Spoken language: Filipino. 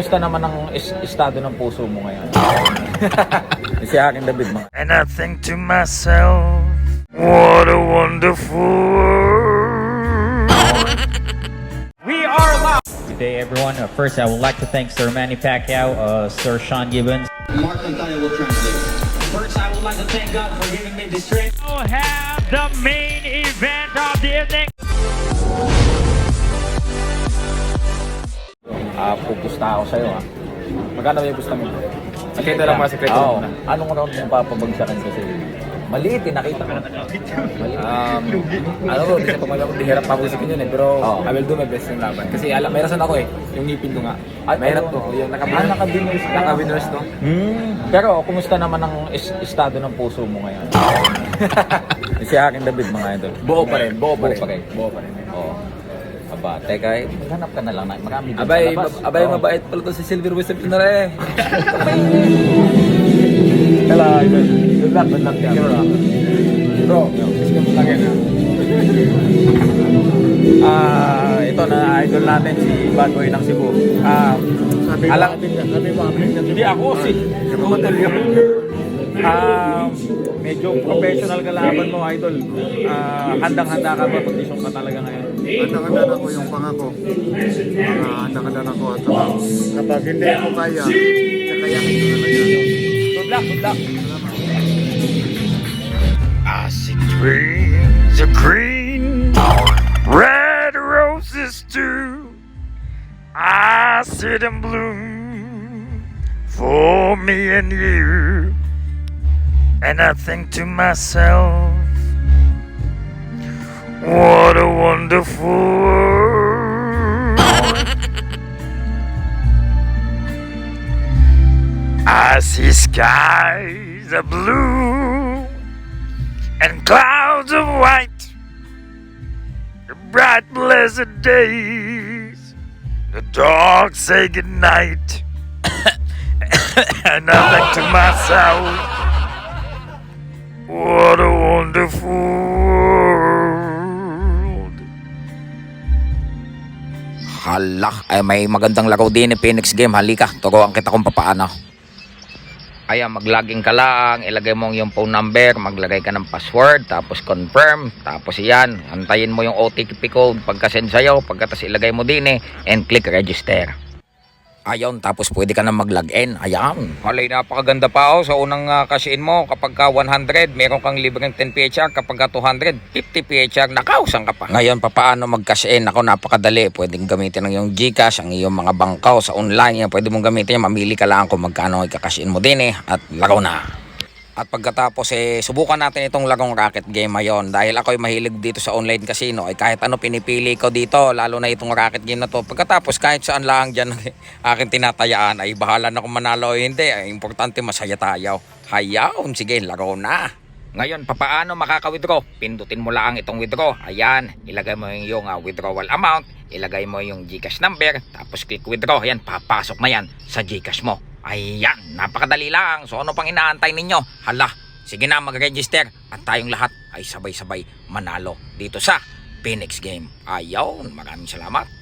kumusta naman ang is- estado ng puso mo ngayon? si akin David mga. And I think to myself, what a wonderful. We are live! Good day, everyone. Uh, first, I would like to thank Sir Manny Pacquiao, uh, Sir Sean Gibbons. Mark Tantaya will translate. First, I would like to thank God for giving me this strength. We'll have the main event of the evening. Ah, pupusta ako sa'yo ha. Magkano yung gusto mo? Sikreto lang mga sikreto Oo. Anong round mong papabagsakan kasi? Maliit eh, nakita ko. Maliit. Um, ano ko, di sa pamagawa di hirap pabusikin yun eh. Pero Oo. I will do my best yung laban. Kasi alam, may rason ako eh. Yung ngipin ko nga. Ay, Mahirap to. Yung naka Ah, naka-winners ka. Naka-winners to. Hmm. Pero kumusta naman ang is- estado ng puso mo ngayon? si akin David mga idol. Buo pa rin. Buo pa rin. Buo pa rin. Buo pa rin. Oo. Aba, teka eh. Maghanap ka na lang. na- Marami din Abay, sa labas. abay Oo. mabait pala to si Silver Wisdom na rin. Kala, idol. Good luck, good luck. Thank you, bro. Bro, wisdom lang yan ah. Ah, ito na idol natin si Bad Boy ng Cebu. Ah, alam Hindi ako si Ah, medyo professional ka laban mo, idol. Ah, handang-handa ka ba kondisyon ka talaga ngayon? Handa-handa na ko yung pangako. Uh, handa-handa na ko at saka kapag hindi ko kaya, kakayahin ko na lang yan. Good luck, good luck. I see trees of green, red roses too. I see them bloom for me and you. And I think to myself, what a wonderful world. I see skies of blue and clouds of white, the bright, blessed days, the dogs say goodnight. and I think to myself, wonderful world. Hala, ay may magandang laro din ni Phoenix Game. Halika, turuan kita kung papaano. Ayan, maglaging ka lang, ilagay mo yung phone number, maglagay ka ng password, tapos confirm, tapos yan, antayin mo yung OTP code pagka-send sa'yo, pagkatas ilagay mo din eh, and click register. Ayun, tapos pwede ka na mag-login. Ayan. Halay, napakaganda pa oh. Sa unang uh, cash-in mo, kapag ka 100, meron kang libreng 10 PHR. Kapag ka 200, 50 PHR. Nakausan ka pa. Ngayon, papaano mag-cash-in? Ako, napakadali. Pwedeng gamitin ng iyong Gcash, ang iyong mga bangkaw sa online. Yan, pwede mong gamitin yan. Mamili ka lang kung magkano i-cash-in mo din eh. At laro na. At pagkatapos eh, subukan natin itong larong racket game ngayon. Dahil ako'y mahilig dito sa online casino, ay kahit ano pinipili ko dito, lalo na itong racket game na to. Pagkatapos kahit saan lang dyan aking tinatayaan, ay bahala na kung manalo o hindi. Ay, importante masaya tayo. Hayaw, sige, laro na. Ngayon, papaano makaka-withdraw? Pindutin mo lang itong withdraw. Ayan, ilagay mo yung, yung ah, withdrawal amount, ilagay mo yung Gcash number, tapos click withdraw. Ayan, papasok na yan sa Gcash mo. Ayan, napakadali lang. So ano pang inaantay ninyo? Hala, sige na mag-register at tayong lahat ay sabay-sabay manalo dito sa Phoenix Game. Ayaw, maraming salamat.